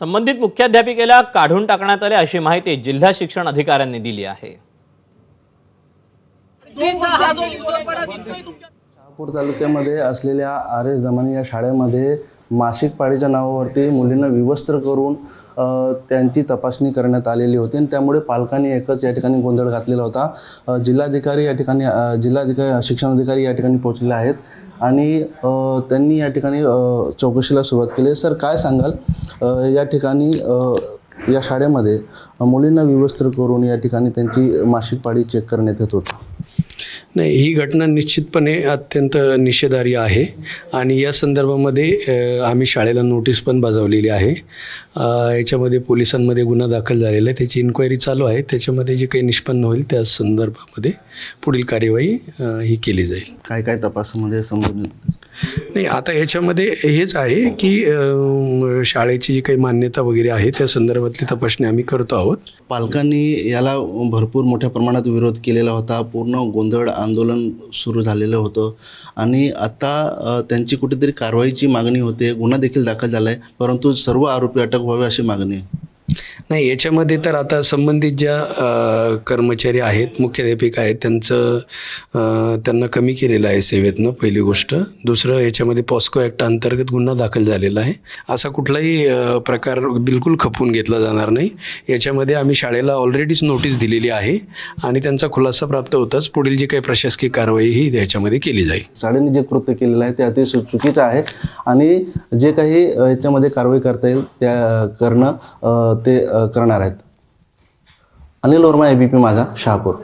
संबंधित मुख्याध्यापिकेला काढून टाकण्यात आले अशी माहिती जिल्हा शिक्षण अधिकाऱ्यांनी दिली आहे. शहापूर तालुक्यामध्ये असलेल्या आर एस दमानी या शाळेमध्ये मासिक पाळीच्या नावावरती मुलींना विवस्त्र करून त्यांची तपासणी करण्यात आलेली होती आणि त्यामुळे पालकांनी एकच या ठिकाणी गोंधळ घातलेला होता. जिल्हाधिकारी या ठिकाणी जिल्हाधिकारी जिल्हाधिकारी शिक्षणाधिकारी या ठिकाणी पोहोचलेले आहेत आणि त्यांनी या ठिकाणी चौकशीला सुरुवात केली. सर काय सांगाल? या ठिकाणी या शाळेमध्ये मुलींना विवस्त्र करून या ठिकाणी त्यांची मासिक पाळी चेक करण्यात येत होती. नाही ही घटना निश्चितपणे अत्यंत निषेधार्ह आहे आणि या संदर्भामध्ये आम्ही शाळेला नोटीस पण बजावलेली आहे. याच्यामध्ये पोलिसांमध्ये गुन्हा दाखल झालेला आहे त्याची इन्क्वायरी चालू आहे त्याच्यामध्ये जे काही निष्पन्न होईल त्या संदर्भामध्ये पुढील कार्यवाही ही केली जाईल. काय काय तपासामध्ये संबंधित नाही आता याच्यामध्ये हेच आहे की शाळेची जी काही मान्यता वगैरे आहे त्या संदर्भातली तपासणी आम्ही करतो आहोत. पालकांनी याला भरपूर मोठ्या प्रमाणात विरोध केलेला होता. पूर्ण गोंधळ आंदोलन सुरू झालेलं होतं. आणि आता त्यांची कुठेतरी कारवाईची मागणी होते. गुन्हा देखील दाखल झाला आहे परंतु सर्व आरोपी अटक व्हावे अशी मागणी आहे. नाही याच्यामध्ये तर आता संबंधित ज्या कर्मचारी आहेत मुख्याध्यापिका आहेत त्यांचं त्यांना कमी केलेलं आहे सेवेतनं पहिली गोष्ट. दुसरं याच्यामध्ये पॉस्को ॲक्ट अंतर्गत गुन्हा दाखल झालेला आहे. असा कुठलाही प्रकार बिलकुल खपवून घेतला जाणार नाही. याच्यामध्ये आम्ही शाळेला ऑलरेडीच नोटीस दिलेली आहे आणि त्यांचा खुलासा प्राप्त होताच पुढील जी काही प्रशासकीय कारवाई ही याच्यामध्ये केली जाईल. शाळेने जे कृत्य केलेलं आहे ते अतिशय चुकीचं आहे आणि जे काही याच्यामध्ये कारवाई करता येईल त्या करणं ते करणार आहेत. अनिल वर्मा पी माझा शहापूर.